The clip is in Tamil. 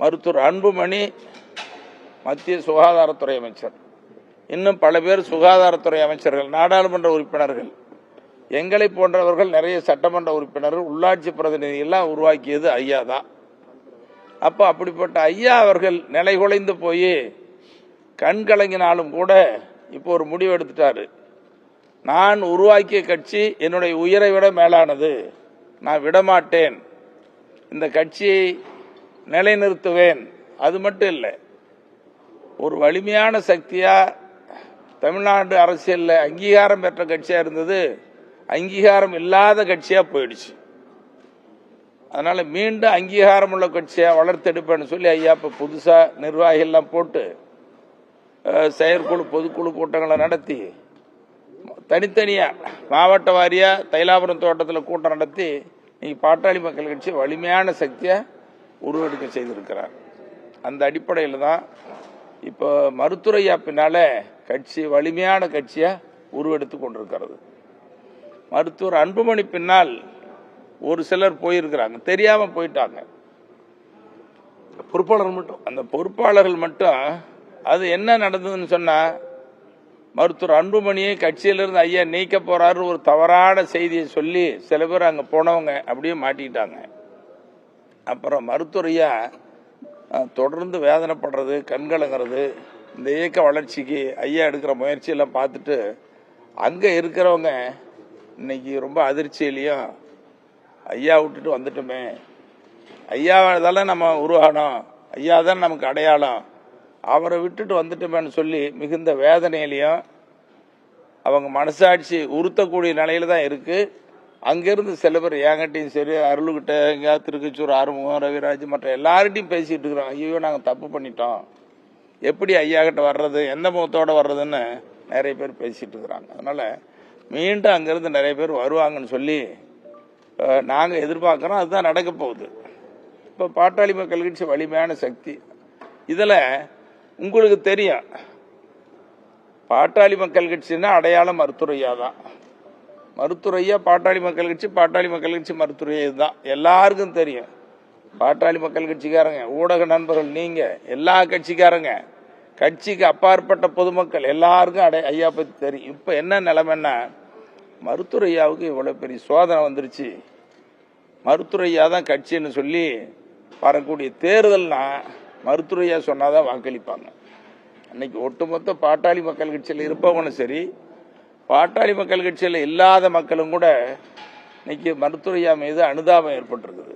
மருத்துவர் அன்புமணி மத்திய சுகாதாரத்துறை அமைச்சர். இன்னும் பல பேர் சுகாதாரத்துறை அமைச்சர்கள் நாடாளுமன்ற உறுப்பினர்கள். எங்களை போன்றவர்கள் நிறைய சட்டமன்ற உறுப்பினர்கள் உள்ளாட்சி பிரதிநிதிகள்லாம் உருவாக்கியது ஐயா தான். அப்போ அப்படிப்பட்ட ஐயா அவர்கள் நிலை குலைந்து போய் கண் கலங்கினாலும் கூட இப்போ ஒரு முடிவு எடுத்துட்டாரு. நான் உருவாக்கிய கட்சி என்னுடைய உயிரை விட மேலானது. நான் விடமாட்டேன். இந்த கட்சியை நிலைநிறுத்துவேன். அது மட்டும் இல்லை ஒரு வலிமையான சக்தியாக தமிழ்நாடு அரசியலில் அங்கீகாரம் பெற்ற கட்சியாக இருந்தது அங்கீகாரம் இல்லாத கட்சியாக போயிடுச்சு. அதனால் மீண்டும் அங்கீகாரம் உள்ள கட்சியாக வளர்த்தெடுப்பேன்னு சொல்லி ஐயா இப்போ புதுசாக நிர்வாகிகள்லாம் போட்டு செயற்குழு பொதுக்குழு கூட்டங்களை நடத்தி தனித்தனியாக மாவட்ட வாரியாக தைலாபுரம் தோட்டத்தில் கூட்டம் நடத்தி நீங்கள் பாட்டாளி மக்கள் கட்சி வலிமையான சக்தியாக உருவெடுக்க செய்திருக்கிறார். அந்த அடிப்படையில் தான் இப்போ மருத்துரையா பின்னால கட்சி வலிமையான கட்சியா உருவெடுத்து கொண்டிருக்கிறது. மருத்துவர் அன்புமணி பின்னால் ஒரு சிலர் போயிருக்கிறாங்க. தெரியாம போயிட்டாங்க. பொறுப்பாளர் மட்டும். அந்த பொறுப்பாளர்கள் மட்டும் அது என்ன நடந்ததுன்னு சொன்னா மருத்துவர் அன்புமணியை கட்சியிலிருந்து ஐயா நீக்க போறாரு ஒரு தவறான செய்தியை சொல்லி சில பேர் அங்க போனவங்க அப்படியே மாட்டிக்கிட்டாங்க. அப்புறம் மருத்துவரையாக தொடர்ந்து வேதனைப்படுறது கண்கலங்கிறது இந்த இயக்க வளர்ச்சிக்கு ஐயா எடுக்கிற முயற்சியெல்லாம் பார்த்துட்டு அங்கே இருக்கிறவங்க இன்னைக்கு ரொம்ப அதிர்ச்சியிலையும் ஐயா விட்டுட்டு வந்துட்டோமே. ஐயாவதால நம்ம உருவானோம். ஐயா தான் நமக்கு அடையாளம். அவரை விட்டுட்டு வந்துட்டோமேன்னு சொல்லி மிகுந்த வேதனையிலையும் அவங்க மனசாட்சி உறுத்தக்கூடிய நிலையில தான் இருக்குது அங்கிருந்து சில பேர் என்கிட்டையும் சரி அருள்கிட்ட எங்கேயாவது திருக்கச்சூர் ஆறுமுகம் ரவிராஜ் மற்ற எல்லார்கிட்டையும் பேசிட்டு இருக்கிறோம். ஐயோ நாங்கள் தப்பு பண்ணிட்டோம். எப்படி ஐயா கிட்ட வர்றது எந்த முகத்தோடு வர்றதுன்னு நிறைய பேர் பேசிகிட்டு இருக்கிறாங்க. அதனால் மீண்டும் அங்கேருந்து நிறைய பேர் வருவாங்கன்னு சொல்லி நாங்கள் எதிர்பார்க்குறோம். அதுதான் நடக்க போகுது. இப்போ பாட்டாளி மக்கள் கட்சி வலிமையான சக்தி. இதில் உங்களுக்கு தெரியும். பாட்டாளி மக்கள் கட்சின்னா அடையாளம் மருத்துவரையா தான். மருத்துவரையா பாட்டாளி மக்கள் கட்சி பாட்டாளி மக்கள் கட்சி மருத்துவரையா இதுதான் எல்லாருக்கும் தெரியும். பாட்டாளி மக்கள் கட்சிக்காரங்க ஊடக நண்பர்கள் நீங்க எல்லா கட்சிக்காரங்க கட்சிக்கு அப்பாற்பட்ட பொதுமக்கள் எல்லாருக்கும் அடை ஐயா பத்தி தெரியும். இப்ப என்ன நிலைமைன்னா மருத்துறையாவுக்கு இவ்வளோ இவ்வளவு பெரிய சோதனை வந்துருச்சு. மருத்துறையா தான் கட்சின்னு சொல்லி வரக்கூடிய தேர்தல்னா மருத்துறையா சொன்னால் சொன்னாதான் வாக்களிப்பாங்க. அன்னைக்கு ஒட்டுமொத்த பாட்டாளி மக்கள் கட்சியில் இருப்பவனும் சரி பாட்டாளி மக்கள் கட்சியில் இல்லாத மக்களும் கூட இன்னைக்கு மருத்துவையா மீது அனுதாபம் ஏற்பட்டிருக்குது.